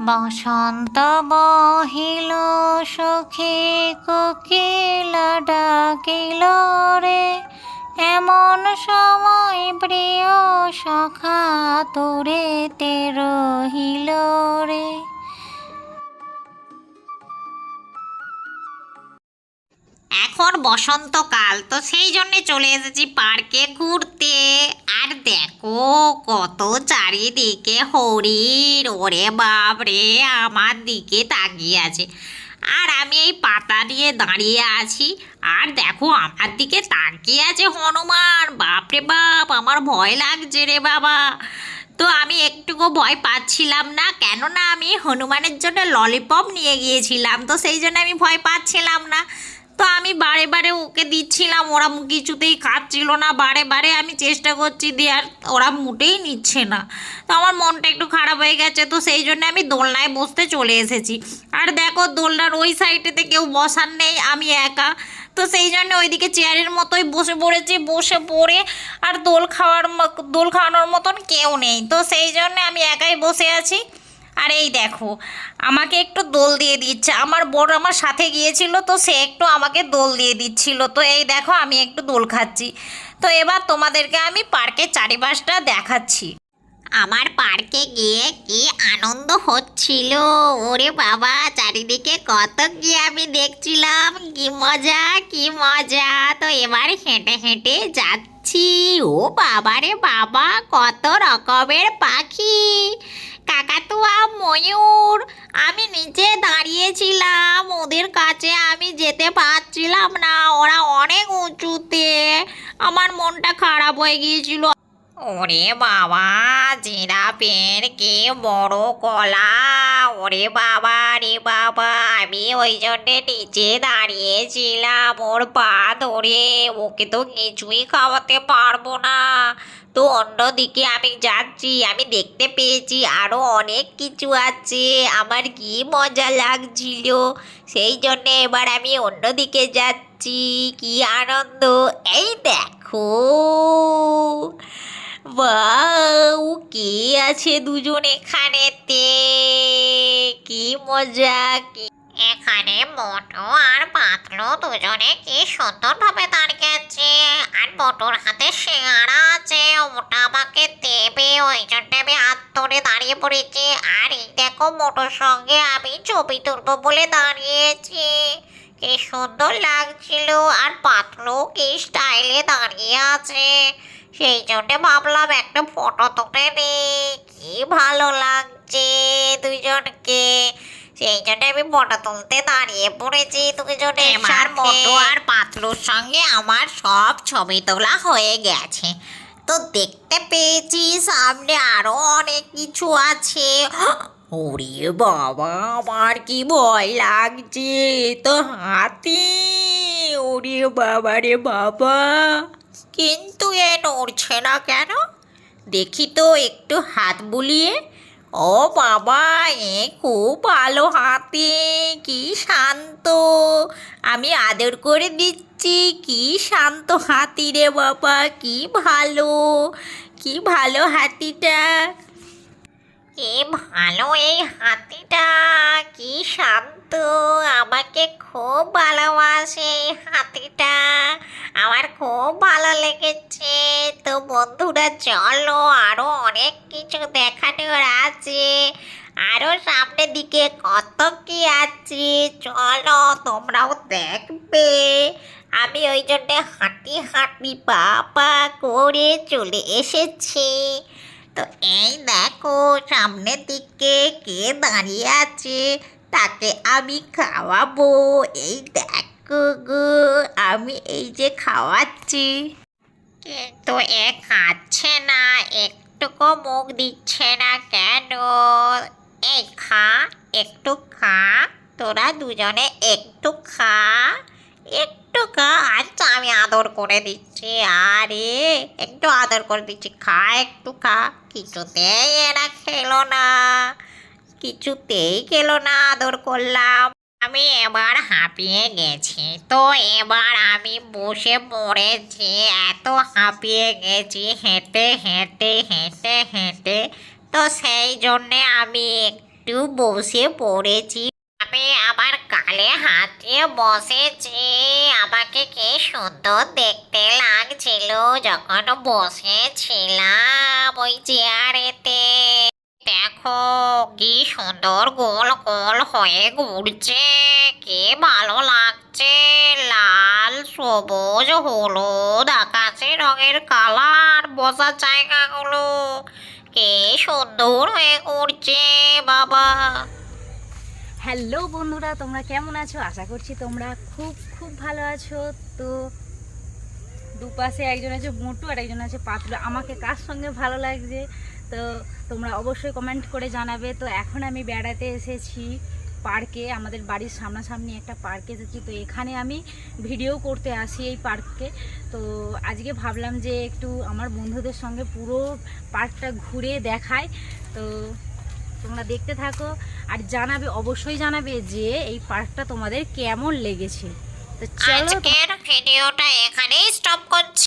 বসন্ত বহিল সখী কোকিলা ডাকিল রে। এমন সময় প্রিয় সখা তোরে তে রহিল রে। এখন বসন্তকাল, তো সেই জন্যে চলে এসেছি পার্কে ঘুরতে। আর দেখো কত চারিদিকে হরিণ, ওরে বাপ রে আমার দিকে তাকিয়ে আছে। আর আমি এই পাতা নিয়ে দাঁড়িয়ে আছি, আর দেখো আমার দিকে তাকিয়ে আছে হনুমান। বাপরে বাপ, আমার ভয় লাগছে রে বাবা। তো আমি একটুকু ভয় পাচ্ছিলাম না, কেননা আমি হনুমানের জন্য ললিপপ নিয়ে গিয়েছিলাম, তো সেই জন্য আমি ভয় পাচ্ছিলাম না। তো আমি বারে বারে ওকে দিচ্ছিলাম, ওরা কিছুতেই খাচ্ছিল না, বারে বারে আমি চেষ্টা করছি দেওয়ার ওরা মোটেই নিচ্ছে না। তো আমার মনটা একটু খারাপ হয়ে গেছে, তো সেই জন্য আমি দোলনায় বসতে চলে এসেছি। আর দেখো দোলনার ওই সাইডেতে কেউ বসার নেই, আমি একা। তো সেই জন্য ওইদিকে চেয়ারের মতোই বসে পড়েছি, বসে পড়ে আর দোল খাওয়ার দোল খাওয়ানোর মতন কেউ নেই। তো সেই জন্য আমি একাই বসে আছি। আর এই দেখো, আমাকে একটু দোল দিয়ে দিচ্ছে। আমার বোন আমার সাথে গিয়েছিল তো সে একটু আমাকে দোল দিয়ে দিচ্ছিল। তো এই দেখো, আমি একটু দোল খাচ্ছি। তো এবার তোমাদেরকে আমি পার্কের চারিপাশটা দেখাচ্ছি। আমার পার্কে গিয়ে কি আনন্দ হচ্ছিল? ওরে বাবা, চারিদিকে কত কি আমি দেখছিলাম। কি মজা কি মজা। তো এবার হেঁটে হেঁটে যাচ্ছি। ও বাবা রে বাবা, কত রকমের পাখি কাকাতুয়া ময়ূর আমি নিচে দাঁড়িয়েছিলাম ওদের কাছে আমি যেতে পারছিলাম না। ওরা অনেক উঁচুতে। আমার মনটা খারাপ হয়ে গিয়েছিল। ওরে বাবা, জিরাপের কে বড় কলা। ওরে বাবা, রে বাবা, আমি ওই জন্যে নিচে দাঁড়িয়েছিলাম। ওর পা ধরে ওকে তো কিছুই খাওয়াতে পারব না। তো অন্যদিকে আমি যাচ্ছি, আমি দেখতে পেয়েছি আরও অনেক কিছু আছে। আমার কি মজা লাগছিল। সেই জন্য এবার আমি অন্যদিকে যাচ্ছি। কি আনন্দ। এই দেখো। বাউ কে আছে দুজন এখানেতে? এখানে মোটো আর পাতলো দুজনে কি সুন্দরভাবে দাঁড়িয়ে আছে আর মোটোর হাতে শেয়ারা আছে, ওটা আমাকে দেবে, ওই জন্য আমি হাত ধরে দাঁড়িয়ে পড়েছি। আর এই দেখো মোটোর সঙ্গে আমি ছবি তুলবো বলে দাঁড়িয়েছি। কি সুন্দর লাগছিল, আর পাতলো কি স্টাইলে দাঁড়িয়ে আছে। সেই জন্য ভাবলাম একটা ফটো তুলে নিই। কি ভালো লাগছে দুজনকে। সেই জন্য আমি ফটো তুলতে দাঁড়িয়ে পড়েছি। দুজনে আর মোটো আর পাতলুর সঙ্গে আমার সব ছবি তোলা হয়ে গেছে। তো দেখতে পেয়েছি সামনে আরও অনেক কিছু আছে। ওরে বাবা আমার কি ভয় লাগছে? তো হাতি ওরে বাবা রে বাবা। কিন্তু এ নড়ছে না কেন? দেখি তো একটু হাত বুলিয়ে। ও বাবা, এ খুব ভালো হাতি, কি শান্ত। আমি আদর করে দিচ্ছি, কি শান্ত হাতি রে বাবা, কি ভালো কি ভালো হাতিটা। কি ভালো এই হাতিটা, কি শান্ত, আমাকে খুব ভালোবাসে এই হাতিটা। আমার খুব ভালো লেগেছে। তো বন্ধুরা, চলো আরও অনেক কিছু দেখানোর আছে। আরও সামনের দিকে কত কি আছে, চলো তোমরাও দেখবে। আমি ওই জন্যে হাঁটি হাঁটি পা পা করে চলে এসেছি। তো এই দেখো, সামনের দিকে কে দাঁড়িয়ে আছে, তাকে আমি খাওয়াবো। এই দেখো গো আমি এই যে খাওয়াচ্ছি। কিন্তু এ খাচ্ছে না, একটুকু মুখ দিচ্ছে না কেন? এই খা, একটু খা, তোরা দুজনে একটু খা একটু খা। আচ্ছা আমি আদর করে দিচ্ছি। আরে, একটু আদর করে দিচ্ছি। খা, একটু খা। কিছুতেই এরা খেলো না। কিছুতেই খেলো না আদর করলাম। আমি এবার হাঁপিয়ে গেছি। তো এবার আমি বসে পড়েছি। এত হাঁপিয়ে গেছি, হেঁটে হেঁটে হেঁটে হেঁটে। তো সেই জন্যে আমি একটু বসে পড়েছি। আমি আমার কালে হাত বসেছি। আমাকে কি সুন্দর দেখতে লাগছিল যখন বসেছিলাম ওই চেয়ারেতে দেখো কি সুন্দর গোল গোল হয়ে ঘুরছে, কে ভালো লাগছে? লাল, সবুজ, হলুদ, আকাশি রঙের কালার বসার জায়গাগুলো কে সুন্দর হয়ে ঘুরছে বাবা। হ্যালো বন্ধুরা, তোমরা কেমন আছো? আশা করছি তোমরা খুব খুব ভালো আছো। তো দুপাশে একজন আছে মোটু আর একজন আছে পাতলু। আমাকে কার সঙ্গে ভালো লাগছে? তো তোমরা অবশ্যই কমেন্ট করে জানাবে। তো এখন আমি বেড়াতে এসেছি পার্কে আমাদের বাড়ির সামনাসামনি একটা পার্কে এসেছি। তো এখানে আমি ভিডিও করতে আসি এই পার্কে তো আজকে ভাবলাম যে একটু আমার বন্ধুদের সঙ্গে পুরো পার্কটা ঘুরে দেখায় তো তোমরা দেখতে থাকো আর জানাবে অবশ্যই জানাবে যে এই পার্কটা তোমাদের কেমন লেগেছে। তো চলো ভিডিওটা এখানেই স্টপ করছি।